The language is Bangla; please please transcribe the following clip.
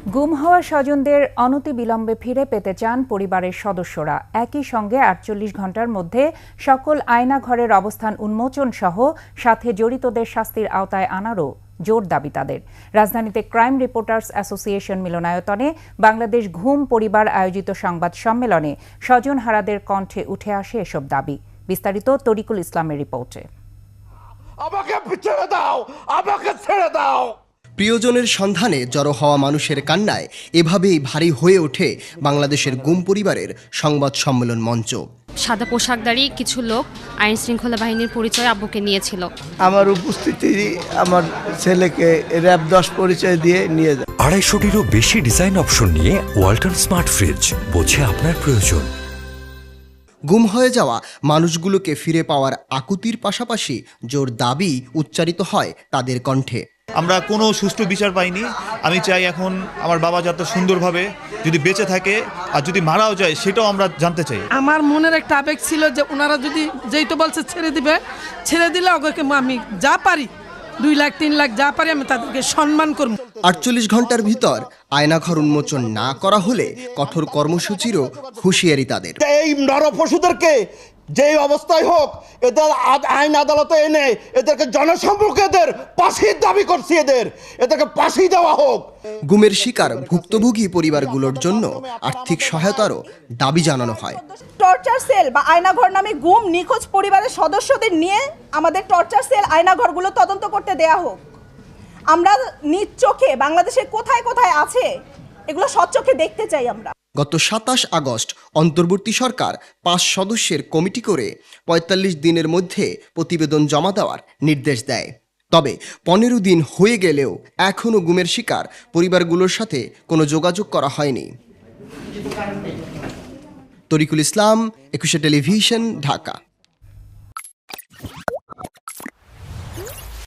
গুম হওয়া স্বজনদের অনতিবিলম্বে ফিরে পেতে চান পরিবারের সদস্যরা। একই সঙ্গে আটচল্লিশ ঘণ্টার মধ্যে সকল আয়না ঘরের অবস্থান উন্মোচন সহ সাথে জড়িতদের শাস্তির আওতায় আনারও জোর দাবি তাদের। রাজধানীতে ক্রাইম রিপোর্টার্স অ্যাসোসিয়েশন মিলনায়তনে বাংলাদেশ ঘুম পরিবার আয়োজিত সংবাদ সম্মেলনে স্বজন হারাদের কণ্ঠে উঠে আসে এসব দাবি। বিস্তারিত তরিকুল ইসলামের রিপোর্টে। আমাকে ছেড়ে দাও! আমাকে ছেড়ে দাও! প্রিয়জনের সন্ধানে জড়ো হওয়া মানুষের কান্নায় এভাবেই ভারী হয়ে ওঠে বাংলাদেশের গুম পরিবারের সংবাদ সম্মেলন মঞ্চ। সাদা পোশাকধারী কিছু লোক আইন শৃঙ্খলা বাহিনীর পরিচয় আব্বুকে নিয়েছিল। আমার উপস্থিতি আমার ছেলেকে র্যাব দশ পরিচয় দিয়ে নিয়ে যায়। আড়াইশোটিরও বেশি ডিজাইন অপশন নিয়ে ওয়ালটন স্মার্ট ফ্রিজ বোঝে আপনার প্রয়োজন। গুম হয়ে যাওয়া মানুষগুলোকে ফিরে পাওয়ার আকুতির পাশাপাশি জোর দাবি উচ্চারিত হয় তাদের কণ্ঠে। আমরা কোনো সুষ্ঠু বিচার পাইনি। আমি চাই এখন আমার বাবা যাতে সুন্দরভাবে যদি বেঁচে থাকে আর যদি মারাও যায় সেটাও আমরা জানতে চাই। আমার মনের একটা আবেগ ছিল যে ওনারা যদি যেই তো বলছে ছেড়ে দিবে ছেড়ে দিলে ওকে আমি যা পারি দুই লাখ তিন লাখ যা পারি আমি তাদেরকে সম্মান করব। আটচল্লিশ ঘণ্টার ভিতর আয়নাঘর উন্মোচন না করা হলে কঠোর কর্মসূচিরও হুঁশিয়ারি তাদের। এই নর পশুদেরকে যেই অবস্থায় হোক এদের আইন আদালতে এনে এদেরকে জনসম্মুখে এদের পাশির দাবি করছি এদের। এদেরকে পাশি দেওয়া হোক। গুমের শিকার ভুক্তভোগী পরিবারগুলোর জন্য আর্থিক সহায়তারও দাবি জানানো হয়। টর্চার সেল বা আয়নাঘর নামে গুম নিখোঁজ পরিবারের সদস্যদের নিয়ে আমাদের টর্চার সেল আয়নাঘরগুলো তদন্ত করতে দেয়া হোক। আমরা নিজ চোখে বাংলাদেশের কোথায় কোথায় আছে এগুলো সচোখে দেখতে চাই আমরা। গত সাতাশ আগস্ট অন্তর্বর্তী সরকার পাঁচ সদস্যের কমিটি করে ৪৫ দিনের মধ্যে প্রতিবেদন জমা দেওয়ার নির্দেশ দেয়। তবে পনেরো দিন হয়ে গেলেও এখনও গুমের শিকার পরিবারগুলোর সাথে কোনো যোগাযোগ করা হয়নি। তরিকুল ইসলাম, একুশে টেলিভিশন, ঢাকা।